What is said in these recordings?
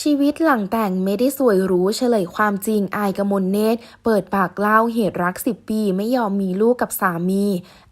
ชีวิตหลังแต่งไม่ได้สวยรู้เฉลยความจริงอายกมลเนตร เปิดปากเล่าเหตุรัก10ปีไม่ยอมมีลูกกับสามี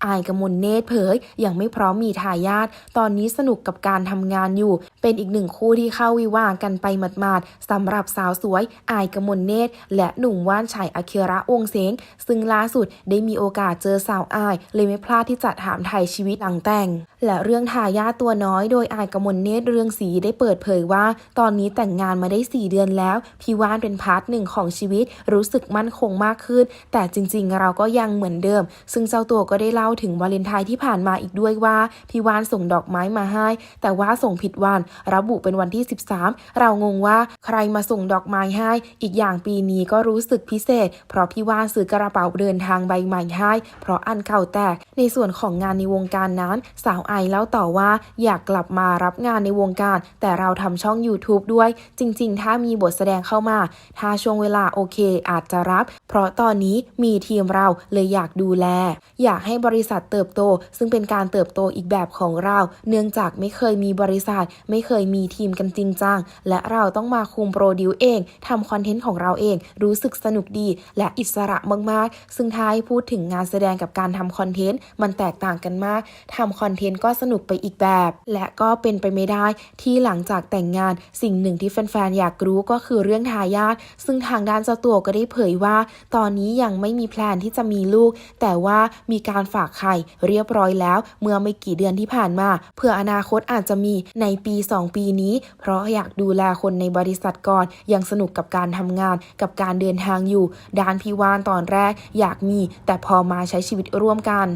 อายกมลเนตรเผยยังไม่พร้อมมีทายาทตอนนี้สนุกกับการทำงานอยู่ เป็นอีกหนึ่งคู่ที่เข้าวิวากันไปหมาดๆสำหรับสาวสวยอายกมลเนตร และหนุ่มว่านชัยอคิระวงเสงซึ่งล่าสุดได้มีโอกาสเจอสาวอาย เลยไม่พลาดที่จะถามไทยชีวิตหลังแต่ง และเรื่องทายาทตัวน้อย โดยอายกมลเนตรเรื่องศรีได้เปิดเผยว่า ตอนนี้แต่งงานมาได้ 4 เดือนแล้ว พี่ว่านเป็นพาร์ทหนึ่งของชีวิต รู้สึกมั่นคงมากขึ้น แต่จริงๆ เราก็ยังเหมือนเดิม ซึ่งเจ้าตัวก็ได้เล่าถึงวาเลนไทน์ที่ผ่านมาอีกด้วยว่า พี่ว่านส่งดอกไม้มาให้ แต่ว่าส่งผิดวัน ระบุเป็นวันที่ 13 เรางงว่าใครมาส่งดอกไม้ให้ อีกอย่างปีนี้ก็รู้สึกพิเศษ เพราะพี่ว่านซื้อกระเป๋าเดินทางใบใหม่ให้ เพราะอันเก่าแตก ในส่วนของงานในวงการนั้น สาวไอเล่าต่อว่าอยากกลับมารับงานในวงการ แต่เราทำช่อง YouTube ด้วยจริง ๆ ถ้ามีบทแสดงเข้ามา ถ้าช่วงเวลาโอเคอาจจะรับ เพราะตอนนี้มีทีมเราเลยอยากดูแล อยากให้บริษัทเติบโต ซึ่งเป็นการเติบโตอีกแบบของเรา เนื่องจากไม่เคยมีบริษัท ไม่เคยมีทีมกันจริงจังและเราต้องมาคุมโปรดิวเองทำคอนเทนต์ของเราเอง รู้สึกสนุกดี และอิสระมากๆ ซึ่งถ้าให้พูดถึงงานแสดงกับการทำคอนเทนต์มันแตกต่างกันมากทำคอนเทนต์ก็สนุกไปอีกแบบ และก็เป็นไปไม่ได้ที่หลังจากแต่งงานสิ่งหนึ่งที่ที่แฟนๆ อยากรู้ก็คือเรื่องทายาทซึ่งทางด้านเจ้าตัวก็ได้เผยว่า ตอนนี้ยังไม่มีแพลนที่จะมีลูก แต่ว่ามีการฝากไข่เรียบร้อยแล้ว เมื่อไม่กี่เดือนที่ผ่านมา เพื่ออนาคตอาจจะมีในปี 2 ปีนี้ เพราะอยากดูแลคนในบริษัทก่อน ยังสนุกกับการทำงานกับการเดินทางอยู่ด้านพีวานตอนแรก อยากมี แต่พอมาใช้ชีวิตร่วมกัน